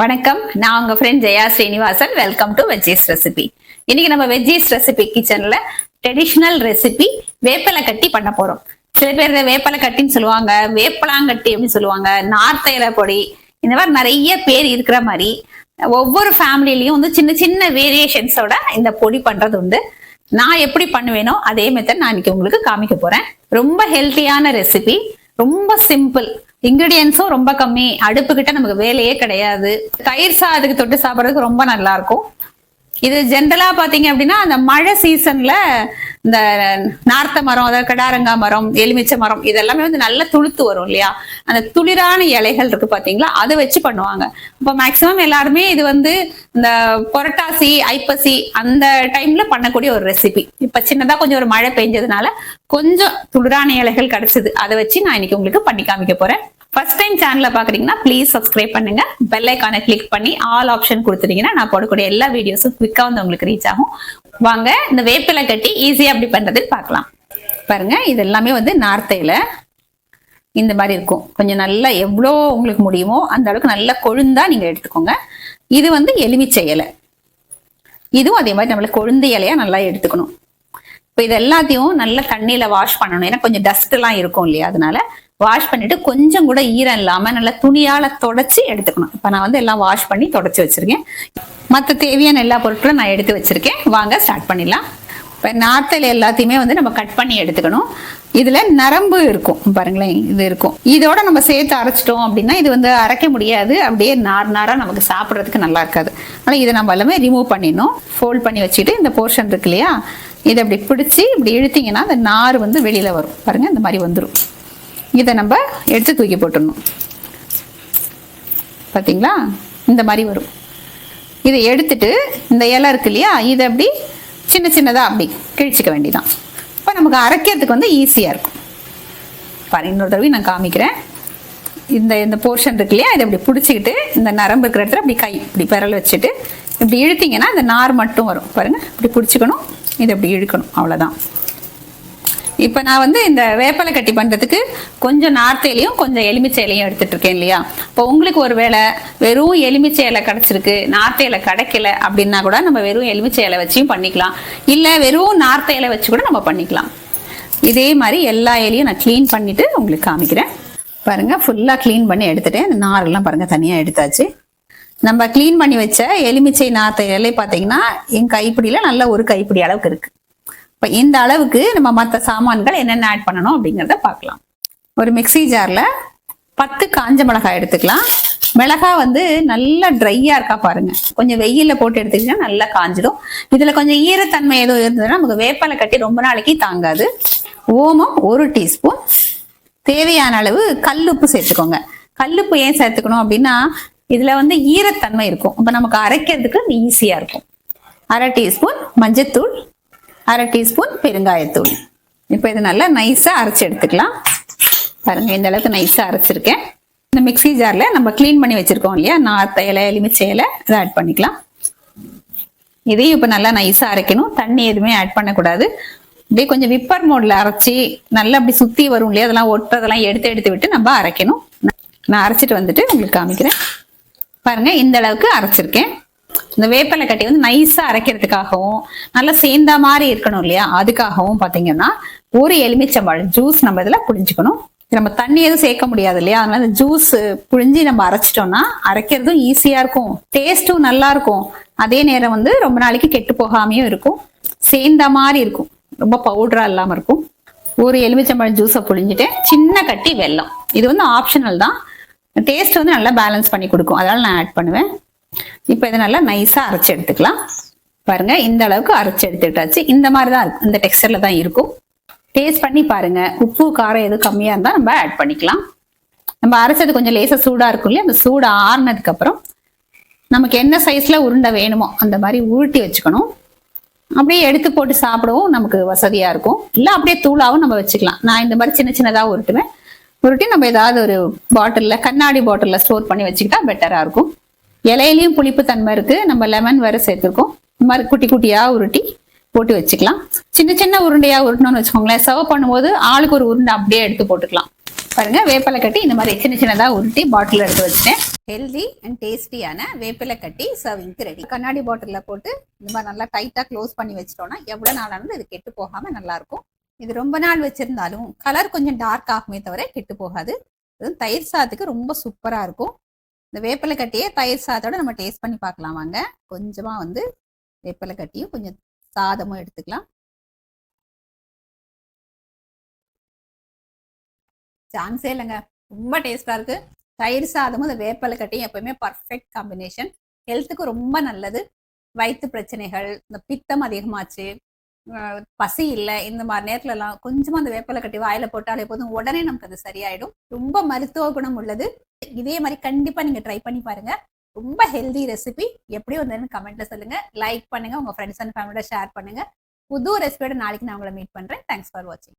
வணக்கம். நான் உங்க friend Jaya Srinivasan. Welcome to veggies recipe இன்னைக்கு நம்ம வெஜ்ஜீஸ் ரெசிபி கிச்சன்ல ட்ரெடிஷ்னல் ரெசிபி வேப்பலை கட்டி பண்ண போறோம். சில பேர் இந்த வேப்பலை கட்டின்னு சொல்லுவாங்க வேப்பலாங்கட்டி அப்படின்னு சொல்லுவாங்க நார்த்தையில பொடி இந்த மாதிரி நிறைய பேர் இருக்கிற மாதிரி ஒவ்வொரு ஃபேமிலிலையும் வந்து சின்ன சின்ன வேரியேஷன்ஸோட இந்த பொடி பண்றது உண்டு. நான் எப்படி பண்ணுவேனோ அதே மெத்தட் நான் இன்னைக்கு உங்களுக்கு காமிக்க போறேன். ரொம்ப ஹெல்த்தியான ரெசிபி ரொம்ப சிம்பிள் இன்கிரீடியன்ஸும் ரொம்ப கம்மி. அடுப்பு கிட்ட நமக்கு வேலையே கிடையாது. தயிர் சாதத்துக்கு தொட்டு சாப்பிட்றதுக்கு ரொம்ப நல்லா இருக்கும். இது ஜென்ரலா பாத்தீங்க அப்படின்னா அந்த மழை சீசன்ல இந்த நார்த்த மரம் அதாவது கடாரங்கா மரம் எலுமிச்சை மரம் இதெல்லாமே வந்து நல்ல துளுத்து வரும் இல்லையா? அந்த துளிரான இலைகள் இருக்கு பாத்தீங்களா? அதை வச்சு பண்ணுவாங்க. இப்போ மேக்சிமம் எல்லாருமே இது வந்து இந்த புரட்டாசி ஐப்பசி அந்த டைம்ல பண்ணக்கூடிய ஒரு ரெசிபி இப்ப சின்னதா கொஞ்சம் ஒரு மழை பெஞ்சதுனால கொஞ்சம் துளிரான இலைகள் கிடைச்சது. அதை வச்சு நான் இன்னைக்கு உங்களுக்கு பண்ணி காமிக்க போறேன். ஃபர்ஸ்ட் டைம் சேனலை பார்க்குறீங்கன்னா ப்ளீஸ் சப்ஸ்கிரைப் பண்ணுங்க. பெல் ஐக்கானை கிளிக் பண்ணி ஆல் ஆப்ஷன் கொடுத்துட்டீங்கன்னா நான் போடக்கூடிய எல்லா வீடியோஸும் குவிக்கா வந்து உங்களுக்கு ரீச் ஆகும். வாங்க இந்த வேப்பிலை கட்டி ஈஸியா அப்படி பண்றது பார்க்கலாம். பாருங்க இது எல்லாமே வந்து நார்த்தையில இந்த மாதிரி இருக்கும். கொஞ்சம் நல்லா எவ்வளோ உங்களுக்கு முடியுமோ அந்த அளவுக்கு நல்லா கொழுந்தா நீங்க எடுத்துக்கோங்க. இது வந்து எலுமிச்சை இலை. இதுவும் அதே மாதிரி நம்மளுக்கு கொழுந்து இலையா நல்லா எடுத்துக்கணும். இப்போ இது எல்லாத்தையும் நல்ல தண்ணியில வாஷ் பண்ணணும். ஏன்னா கொஞ்சம் டஸ்ட் எல்லாம் இருக்கும் இல்லையா அதனால வாஷ் பண்ணிட்டு கொஞ்சம் கூட ஈரம் இல்லாம நல்லா துணியால தொடச்சி எடுத்துக்கணும். இப்ப நான் வந்து எல்லாம் வாஷ் பண்ணி தொடச்சி வச்சிருக்கேன். மற்ற தேவையான எல்லா பொருட்களும் நான் எடுத்து வச்சிருக்கேன். வாங்க ஸ்டார்ட் பண்ணிடலாம். இப்போ நாத்தல் எல்லாத்தையுமே வந்து நம்ம கட் பண்ணி எடுத்துக்கணும். இதுல நரம்பு இருக்கும். பாருங்களேன் இது இருக்கும். இதோட நம்ம சேர்த்து அரைச்சிட்டோம் அப்படின்னா இது வந்து அரைக்க முடியாது. அப்படியே நார் நாரா நமக்கு சாப்பிட்றதுக்கு நல்லா இருக்காது. ஆனால் இதை நம்ம எல்லாமே ரிமூவ் பண்ணிடணும். ஃபோல்ட் பண்ணி வச்சுட்டு இந்த போர்ஷன் இருக்கு இல்லையா இதை அப்படி பிடிச்சி இப்படி இழுத்தீங்கன்னா அந்த நார் வந்து வெளியில வரும். பாருங்க இந்த மாதிரி வந்துடும் இதை நம்ம எடுத்து தூக்கி போட்டுடணும். பார்த்தீங்களா இந்த மாதிரி வரும். இதை எடுத்துட்டு இந்த இலை இருக்கு இல்லையா? இதை அப்படி சின்ன சின்னதாக அப்படி கிழிச்சிக்க வேண்டியதான் இப்போ நமக்கு அரைக்கிறதுக்கு வந்து ஈஸியாக இருக்கும். பாரு இன்னொரு தடவை நான் காமிக்கிறேன். இந்த இந்த போர்ஷன் இருக்கு இல்லையா? இதை இப்படி பிடிச்சிக்கிட்டு இந்த நரம்பு இருக்கிற இடத்துல அப்படி கை இப்படி பிறல் வச்சுட்டு இப்படி இழுத்தீங்கன்னா இந்த நார் மட்டும் வரும். பாருங்க இப்படி பிடிச்சிக்கணும். இதை இப்படி இழுக்கணும். அவ்வளோதான் இப்போ நான் வந்து இந்த வேப்பலை கட்டி பண்ணுறதுக்கு கொஞ்சம் நார்த்தையிலையும் கொஞ்சம் எலுமிச்சை இலையும் எடுத்துட்டு இருக்கேன் இல்லையா? இப்போ உங்களுக்கு ஒரு வேளை வெறும் எலுமிச்சை இலை கிடச்சிருக்கு நார்த்தை இலை கிடைக்கல அப்படின்னா கூட நம்ம வெறும் எலுமிச்சை இலை வச்சியும் பண்ணிக்கலாம். இல்லை வெறும் நார்த்தை இலை வச்சு கூட நம்ம பண்ணிக்கலாம். இதே மாதிரி எல்லா இலையும் நான் க்ளீன் பண்ணிவிட்டு உங்களுக்கு காமிக்கிறேன். பாருங்கள் ஃபுல்லாக க்ளீன் பண்ணி எடுத்துட்டேன். அந்த நாரெல்லாம் பாருங்கள் தனியாக எடுத்தாச்சு. நம்ம க்ளீன் பண்ணி வச்ச எலுமிச்சை நார்த்தை இலை பார்த்தீங்கன்னா என் கைப்பிடியில் நல்ல ஒரு கைப்பிடி அளவுக்கு இருக்குது இப்போ இந்த அளவுக்கு நம்ம மற்ற சாமான்கள் என்னென்ன ஆட் பண்ணணும் அப்படிங்கிறத பார்க்கலாம். ஒரு மிக்ஸி ஜாரில் பத்து காஞ்ச மிளகாய் எடுத்துக்கலாம். மிளகாய் வந்து நல்லா ட்ரையாக இருக்கா பாருங்க. கொஞ்சம் வெயிலில் போட்டு எடுத்துக்கிட்டா நல்லா காஞ்சிடும். இதில் கொஞ்சம் ஈரத்தன்மை எதுவும் இருந்ததுன்னா நமக்கு வேப்பலை கட்டி ரொம்ப நாளைக்கு தாங்காது. ஓமம் ஒரு டீஸ்பூன். தேவையான அளவு கல்லுப்பு சேர்த்துக்கோங்க. கல்லுப்பு ஏன் சேர்த்துக்கணும் அப்படின்னா இதில் வந்து ஈரத்தன்மை இருக்கும். அப்போ நமக்கு அரைக்கிறதுக்கு ஈஸியாக இருக்கும். அரை டீஸ்பூன் மஞ்சத்தூள் அரை டீஸ்பூன் பெருங்காயத்தூள் இப்போ இது நல்லா நைஸாக அரைச்சி எடுத்துக்கலாம். பாருங்க இந்த அளவுக்கு நைஸாக அரைச்சிருக்கேன். இந்த மிக்ஸி ஜாரில் நம்ம க்ளீன் பண்ணி வச்சுருக்கோம் இல்லையா? நார்த்த இலை எலுமிச்சை இலை அதை ஆட் பண்ணிக்கலாம். இதையும் இப்போ நல்லா நைஸாக அரைக்கணும். தண்ணி எதுவுமே ஆட் பண்ணக்கூடாது. அப்படியே கொஞ்சம் விப்பர் மோடில் அரைச்சி நல்லா அப்படி சுற்றி வரும் இல்லையா? அதெல்லாம் ஒட்டுறதெல்லாம் எடுத்து எடுத்து விட்டு நம்ம அரைக்கணும். நான் அரைச்சிட்டு வந்துட்டு உங்களுக்கு காமிக்கிறேன். பாருங்க இந்த அளவுக்கு அரைச்சிருக்கேன். இந்த வேப்பலை கட்டி வந்து நைஸா அரைக்கிறதுக்காகவும் நல்லா சேர்ந்தா மாதிரி இருக்கணும் இல்லையா? அதுக்காகவும் பாத்தீங்கன்னா ஒரு எலுமிச்சம்பழம் ஜூஸ் நம்ம இதுல புழிஞ்சுக்கணும். நம்ம தண்ணி எதுவும் சேர்க்க முடியாது இல்லையா? அதனால இந்த ஜூஸ் புழிஞ்சி நம்ம அரைச்சிட்டோம்னா அரைக்கிறதும் ஈஸியா இருக்கும். டேஸ்ட்டும் நல்லா இருக்கும். அதே நேரம் வந்து ரொம்ப நாளைக்கு கெட்டு போகாமையும் இருக்கும். சேர்ந்த மாதிரி இருக்கும். ரொம்ப பவுடரா இல்லாம இருக்கும். ஒரு எலுமிச்சம்பழம் ஜூஸை புழிஞ்சிட்டு சின்ன கட்டி வெல்லம். இது வந்து ஆப்ஷனல் தான். டேஸ்ட் வந்து நல்லா பேலன்ஸ் பண்ணி கொடுக்கும். அதனால நான் ஆட் பண்ணுவேன். இப்போ இதை நல்லா நைஸாக அரைச்சி எடுத்துக்கலாம். பாருங்க இந்த அளவுக்கு அரைச்சி எடுத்துட்டாச்சு இந்த மாதிரி தான் இருக்கும் இந்த டெக்ஸ்டர்ல தான் இருக்கும். டேஸ்ட் பண்ணி பாருங்க. உப்பு காரம் எதுவும் கம்மியாக இருந்தால் நம்ம ஆட் பண்ணிக்கலாம். நம்ம அரைச்சது கொஞ்சம் லேசாக சூடாக இருக்கும் இல்லையா? அந்த சூடு ஆறுனதுக்கு அப்புறம் நமக்கு என்ன சைஸ்ல உருண்டை வேணுமோ அந்த மாதிரி உருட்டி வச்சுக்கணும். அப்படியே எடுத்து போட்டு சாப்பிடவும் நமக்கு வசதியா இருக்கும். இல்லை அப்படியே தூளாவும் நம்ம வச்சுக்கலாம். நான் இந்த மாதிரி சின்ன சின்னதாக உருட்டுவேன். உருட்டி நம்ம ஏதாவது ஒரு பாட்டில்ல கண்ணாடி பாட்டில்ல ஸ்டோர் பண்ணி வச்சுக்கிட்டா பெட்டரா இருக்கும். இலையிலையும் புளிப்பு தன்மை இருக்கு. நம்ம லெமன் வேற சேர்த்துருக்கோம். இந்த மாதிரி குட்டி குட்டியா உருட்டி போட்டு வச்சுக்கலாம். சின்ன சின்ன உருண்டையா உருட்டணும்னு வச்சுக்கோங்களேன். சர்வ் பண்ணும்போது ஆளுக்கு ஒரு உருண்டை அப்படியே எடுத்து போட்டுக்கலாம். பாருங்க வேப்பிலை கட்டி இந்த மாதிரி சின்ன சின்னதா உருட்டி பாட்டில் எடுத்து வச்சிட்டேன். ஹெல்தி அண்ட் டேஸ்டியான வேப்பிலை கட்டி சர்விங்க்கு ரெடி கண்ணாடி பாட்டில போட்டு இந்த மாதிரி நல்லா டைட்டா க்ளோஸ் பண்ணி வச்சிட்டோம்னா எவ்வளவு நாளானது இது கெட்டு போகாம நல்லா இருக்கும். இது ரொம்ப நாள் வச்சிருந்தாலும் கலர் கொஞ்சம் டார்க் ஆகுமே தவிர கெட்டு போகாது. தயிர் சாதத்துக்கு ரொம்ப சூப்பரா இருக்கும். இந்த வேப்பிலை கட்டியே தயிர் சாதத்தோட நம்ம டேஸ்ட் பண்ணி பார்க்கலாம் வாங்க. கொஞ்சமாக வந்து வேப்பிலை கட்டியும் கொஞ்சம் சாதமும் எடுத்துக்கலாம். சான்ஸே இல்லைங்க. ரொம்ப டேஸ்டாக இருக்கு. தயிர் சாதமும் இந்த வேப்பிலை கட்டியும் எப்பவுமே பர்ஃபெக்ட் காம்பினேஷன் ஹெல்த்துக்கு ரொம்ப நல்லது. வயிற்று பிரச்சனைகள் இந்த பித்தம் அதிகமாச்சு பசி இல்லை இந்த மாதிரி நேரத்துலலாம் கொஞ்சமாக அந்த வேப்பிலை கட்டி வாயில போட்டாலே போதும். உடனே நமக்கு அது சரியாயிடும். ரொம்ப மருத்துவ குணம் உள்ளது. இதே மாதிரி கண்டிப்பா நீங்க ட்ரை பண்ணி பாருங்க. ரொம்ப ஹெல்தி ரெசிபி எப்படி வந்ததுன்னு கமெண்ட்ல சொல்லுங்க. லைக் பண்ணுங்க. உங்க ஃப்ரெண்ட்ஸ் அண்ட் ஃபேமிலியோட ஷேர் பண்ணுங்க. புது ரெசிபியோட நாளைக்கு நான் உங்களை மீட் பண்றேன். தேங்க்ஸ் ஃபார் வாட்சிங்